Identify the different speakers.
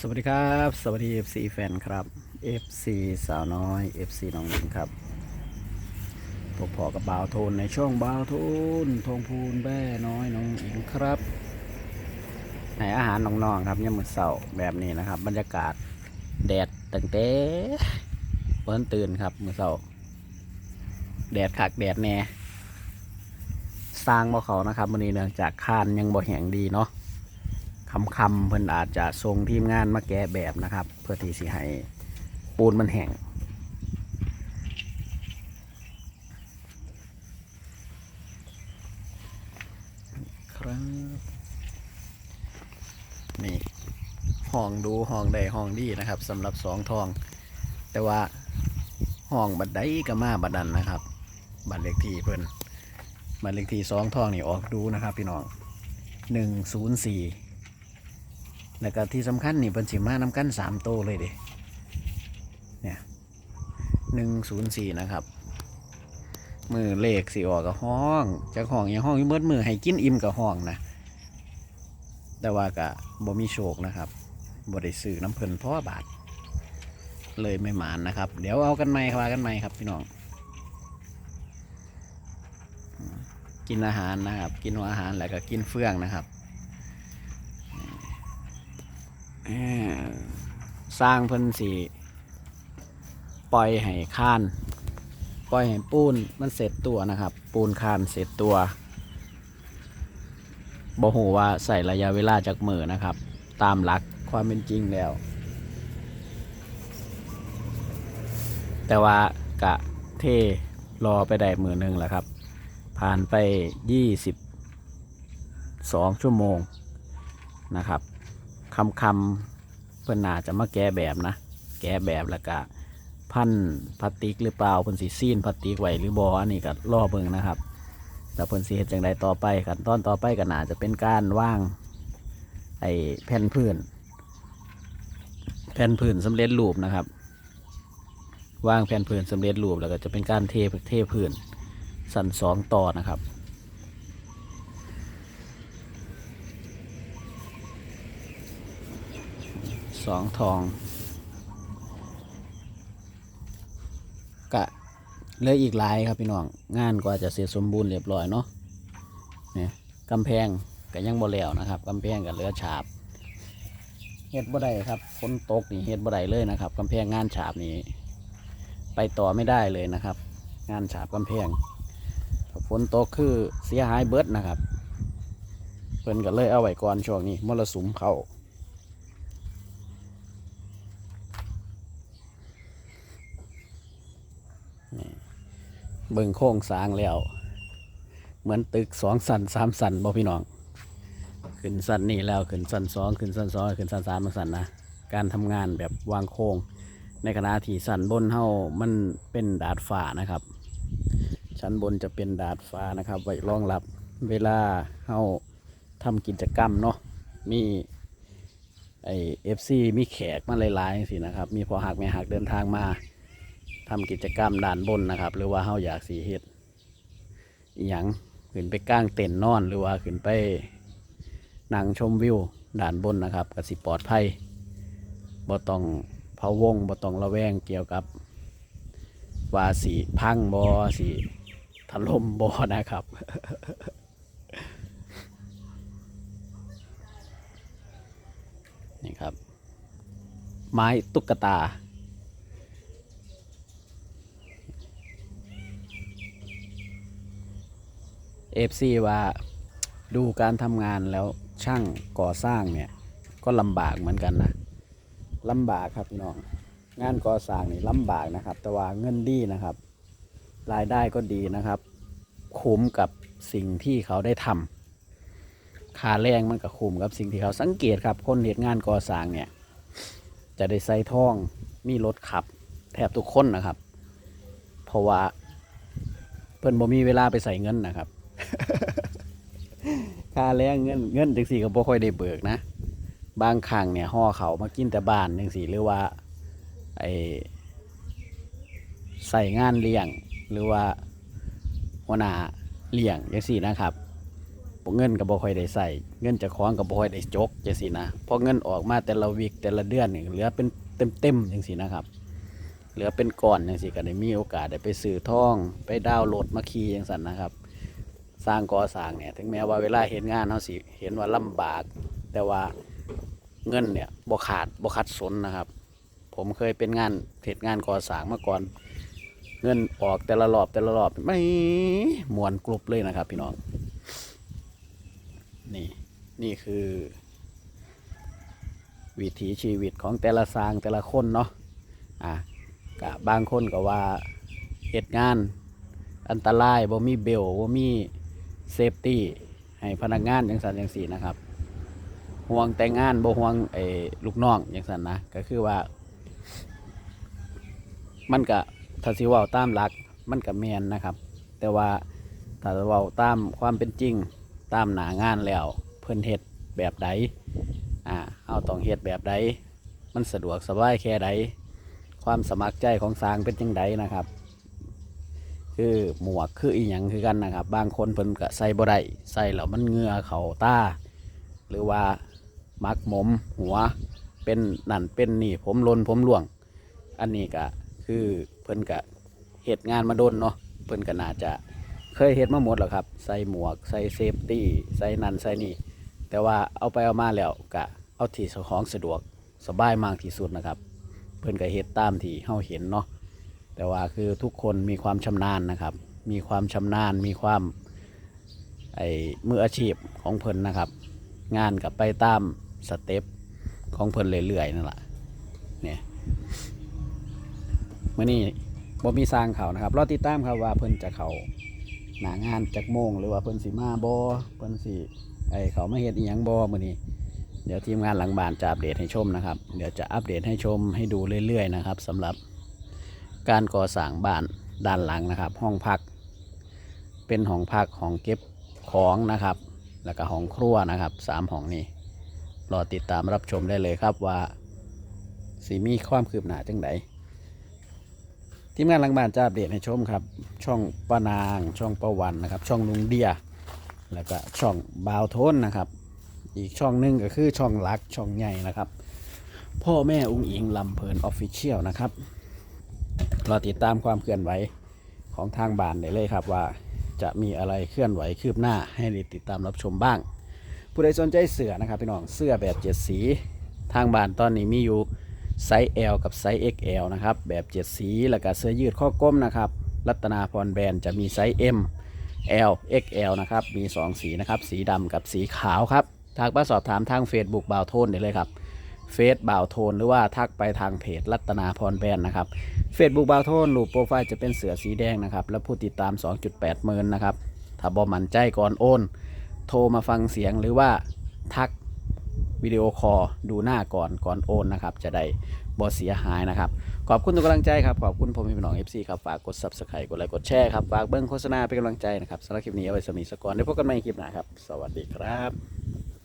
Speaker 1: สวัสดีครับ สวัสดี FC แฟนครับ FC สาวน้อย FC น้องหญิงครับพบพอกับบ่าวโทนในช่วงบ่าวโทนทงพูนแบ่น้อยน้องหญิงครับให้อาหารน้องๆครับยามมื้อเช้าแบบนี้นะครับ บรรยากาศแดดตั้งแต่เพิ่นตื่นครับมื้อเช้าแดดคักแดดแน่สร้างบ่เขานะครับมื้อนี้เนื่องจากคานยังบ่แห้งดีเนาะ คำคำๆเพิ่นอาจจะส่งทีมงานมาแก้แบบนะครับ เพื่อที่สิให้ปูนมันแห้งครับนี่ห้องดูห้องใดห้องดีนะครับสำหรับสองทอง แต่ว่าห้องบัดใดก็มาบัดดันนะครับ บัตรเลขที่เพิ่นบัตรเลขที่สองทองนี่ออกดูนะครับพี่น้องหนึ่งศูนย์สี่ แล้วก็ที่สำคัญนี่เป็นสิมาน้ำกันสามโตเลยเดิเนี่ยหนึ่งศูนย์สี่นะครับ มือเลขสีออกกับห้องจากห้องอย่างห้องยี่เบิดมือให้กินอิ่มกับห้องนะแต่ว่าก็บ่มีโชคนะครับบ่ได้ซื้อน้ำเพลินเพราะบาท เลยไม่หมานนะครับ เดี๋ยวเอากันใหม่ครับว่ากันใหม่ครับพี่น้อง กินอาหารนะครับ กินหัวอาหารแล้วก็กินเฟื่องนะครับ เอ่อ สร้างเพิ่นสีปล่อยให้ข้าน ปล่อยให้ปูนมันเสร็จตัวนะครับ ปูนคานเสร็จตัวบ่หูว่าใส่ระยะเวลาจากมือนะครับ ตามหลักความเป็นจริงแล้ว แต่ว่ากะเทรอไปได้มือหนึ่งแล้วครับ ผ่านไป 22 ชั่วโมงนะครับ คำคำเพื่อนน่าจะมาแก้แบบนะ แก้แบบแล้วก็พันพลาสติกหรือเปล่าเพิ่นสีซีนพลาสติกไว้หรือบออันนี้ก็ล่อเบิ่งนะครับแล้วเพิ่นสีเฮ็ดจังใดต่อไปขั้นตอนต่อไปก็น่าจะเป็นการว่างไอ้แผ่นพื้น แผ่นพื้นสำเร็จรูปนะครับว่างแผ่นพื้นสำเร็จรูปแล้วก็จะเป็นการเทเทพื้น สันสองต่อนะครับ สองทอง กะเลืออีกหลายครับพี่น้อง งานก็จะเสร็จสมบูรณ์เรียบร้อยเนาะเนี่ยกำแพงก็ยังบ่แล้วนะครับกำแพงก็เลือฉาบเฮ็ดบ่ได้ครับฝนตกนี่เฮ็ดบ่ได้เลยนะครับกำแพงงานฉาบนี่ไปต่อไม่ได้เลยนะครับ งานฉาบกำแพงฝนตกคือเสียหายเบิดนะครับ เพิ่นก็เลยเอาไว้ก่อนช่วงนี้มรสุมเข้า เบิ่งโค้งสร้างแล้ว เหมือนตึกสองสันสามสันบ่พี่น้อง ขึ้นสันนี่แล้วขึ้นสันสองขึ้นสันสองขึ้นสันสามสันนะการทำงานแบบวางโค้ง ในขณะที่สันบนเฮามันเป็นดาดฟ้านะครับ ชั้นบนจะเป็นดาดฟ้านะครับ ไว้รองรับเวลาเฮาทำกิจกรรมเนาะมีไอเอฟซีมีแขกมาหลายๆสินะครับ มีพอหักไม่หักเดินทางมา ทำกิจกรรมด่านบนนะครับ หรือว่าเฮาอยากสีเฮ็ดอหย่างขึ้นไปก้างเต็นนอน หรือว่าขึ้นไปนั่งชมวิวด่านบนนะครับกสิปลอดภัยบ่ต้องเผาวงบ่ต้องระแวงเกี่ยวกับ ว่าสีพังบ่สีถล่มบ่นะครับนี่ครับ ไม้ตุ๊กตา เอฟซีว่าดูการทำงานแล้วช่างก่อสร้างเนี่ย ก็ลำบากเหมือนกันนะลำบากครับพี่น้อง งานก่อสร้างนี่ลำบากนะครับ แต่ว่าเงินดีนะครับ รายได้ก็ดีนะครับ คุ้มกับสิ่งที่เขาได้ทำค่าแรงมันก็คุ้มกับสิ่งที่เขาสังเกตครับ คนเหตุงานก่อสร้างเนี่ย จะได้ใส่ท่องมีรถขับ แทบทุกคนนะครับ เพราะว่าเพิ่นบ่มีเวลาไปใส่เงินนะครับ ค่าแรงเงินเงินจังสี่ก็บ่ค่อยได้เบิกนะ บางครั้งเนี่ยห่อเขามากินแต่บ้านจังสี่หรือว่าไอใส่งานเลี้ยง หรือว่าหัวหน้าเลี้ยงจังสี่นะครับเงินก็บ่ค่อยได้ใส่เงินจะคล้องก็บ่ค่อยได้จกจังซี่นะพอเงินออกมาแต่ละวีคแต่ละเดือนนี่เหลือเป็นเต็มๆจังซี่นะครับ เหลือเป็นก้อนจังซี่ก็ได้มีโอกาสได้ไปซื้อทอง ไปดาวน์โหลดมาขี่จังซั่นนะครับ สร้างก่อสร้างเนี่ยถึงแม้ว่าเวลาเห็นงานเขาสิเห็นว่าลำบาก แต่ว่าเงินเนี่ยบ่ขาดบ่ขัดสนนะครับ ผมเคยเป็นงานเหตุงานก่อสร้างมาก่อน เงินออกแต่ละรอบแต่ละรอบไม่มวนกรุบเลยนะครับพี่น้องนี่นี่คือ วิถีชีวิตของแต่ละสร้างแต่ละคนเนาะอะกะบางคนก็ว่าเหตุงานอันตรายบ่มีเบลบ่มี เซฟตี้ให้พนักงานอย่างสันอย่างสี่นะครับ ห่วงแต่งงานบ่ห่วงไอ้ลูกน้องอย่างสันนะก็คือว่า มันก็ถ้าสิว้าตามหลักมันก็แมนนะครับ แต่ว่าถ้าเว้าตามความเป็นจริงตามหนางานแล้ว เพิ่นเฮ็ดแบบใดอ่าเอาต้องเฮ็ดแบบใดมันสะดวกสบายแค่ใดความสมัครใจของสางเป็นจังใดนะครับ คือหมวกคืออีหยังคือกันนะครับ บางคนเพิ่นก็ใส่บ่ได้ใส่แล้วมันเหงื่อเขาตาหรือว่ามักหมมหัวเป็นนั่นเป็นนี่ผมลนผมหลวง อันนี้ก็คือเพิ่นก็เหตุงานมาโดนเนาะเพิ่นก็น่าจะเคยเฮ็ดมาหมดแล้วครับ ใส่หมวก ใส่เซฟตี้ ใส่นั่นใส่นี่ แต่ว่าเอาไปเอามาแล้วก็เอาที่ของสะดวกสบายมากที่สุดนะครับ เพิ่นก็เฮ็ดตามที่เฮาเห็นเนาะ แต่ว่าคือทุกคนมีความชำนาญนะครับ มีความชำนาญมีความไอ้มืออาชีพของเพิ่นนะครับ งานกับไปตามสเต็ปของเพิ่นเรื่อยๆนั่นแหละเนี่ยเมื่อนี้บ่มีสร้างเขานะครับรอติดตามครับว่าเพิ่นจะเขาหนางานจากโมงหรือว่าเพิ่นสิมาบ่เพิ่นสิไอ้เขาไมาเฮ็ดอีหยังบ่มื้อนี้เดี๋ยวทีมงานหลังบ้านจะอัปเดตให้ชมนะครับ เดี๋ยวจะอัปเดตให้ชมให้ดูเรื่อยๆนะครับสำหรับ การก่อสร้างบ้านด้านหลังนะครับ ห้องพัก เป็นห้องพักห้องเก็บของนะครับ แล้วก็ห้องครัวนะครับสามห้องนี้รอติดตามรับชมได้เลยครับว่าสีมีความคืบหน้าจังไดทีมงานหลังบ้านจะอัปเดตให้ชมครับ ช่องป้านาง ช่องประวันนะครับ ช่องลุงเดีย แล้วก็ช่องบาวโทนนะครับ อีกช่องหนึ่งก็คือช่องลักช่องใหญ่นะครับ พ่อแม่อุ้งอิงลำเพลินออฟฟิเชียลนะครับ รอติดตามความเคลื่อนไหวของทางบ้านได้เลยครับว่าจะมีอะไรเคลื่อนไหวคืบหน้าให้ได้ติดตามรับชมบ้าง ผู้ใดสนใจเสื้อนะครับพี่น้องเสื้อแบบเจ็ดสี ทางบ้านตอนนี้มีอยู่ไซส์ L กับไซส์ XL นะครับแบบเจ็ดสีแล้วก็เสื้อยืดข้อก้มนะครับรัตนาพรแบรนด์จะมีไซส์ M L XL นะครับมี 2 สีนะครับสีดำกับสีขาวครับทางมาสอบถามทาง Facebook บ่าวโทนได้เลยครับ เฟซบ่าวโทนหรือว่าทักไปทางเพจรัตนาพรแบรนด์นะครับ Facebook บาวโทนรูปโปรไฟล์จะเป็นเสือสีแดงนะครับ แล้วผู้ติดตาม 2.8หมื่นนะครับ ถ้าบอมันใจก่อนโอน โทรมาฟังเสียงหรือว่าทักวิดีโอคอลดูหน้าก่อนก่อนโอนนะครับ จะได้บอเสียหายนะครับ ขอบคุณทุกกำลังใจครับ ขอบคุณผมพี่น้อง FC ครับ ฝากกด Subscribe กดไลค์กดแชร์ครับ ฝากเบิ้งโฆษณาเป็นกำลังใจนะครับสำหรับคลิปนี้เอาไว้สมีสกอนได้พบกันใหม่คลิปหน้าครับ สวัสดีครับ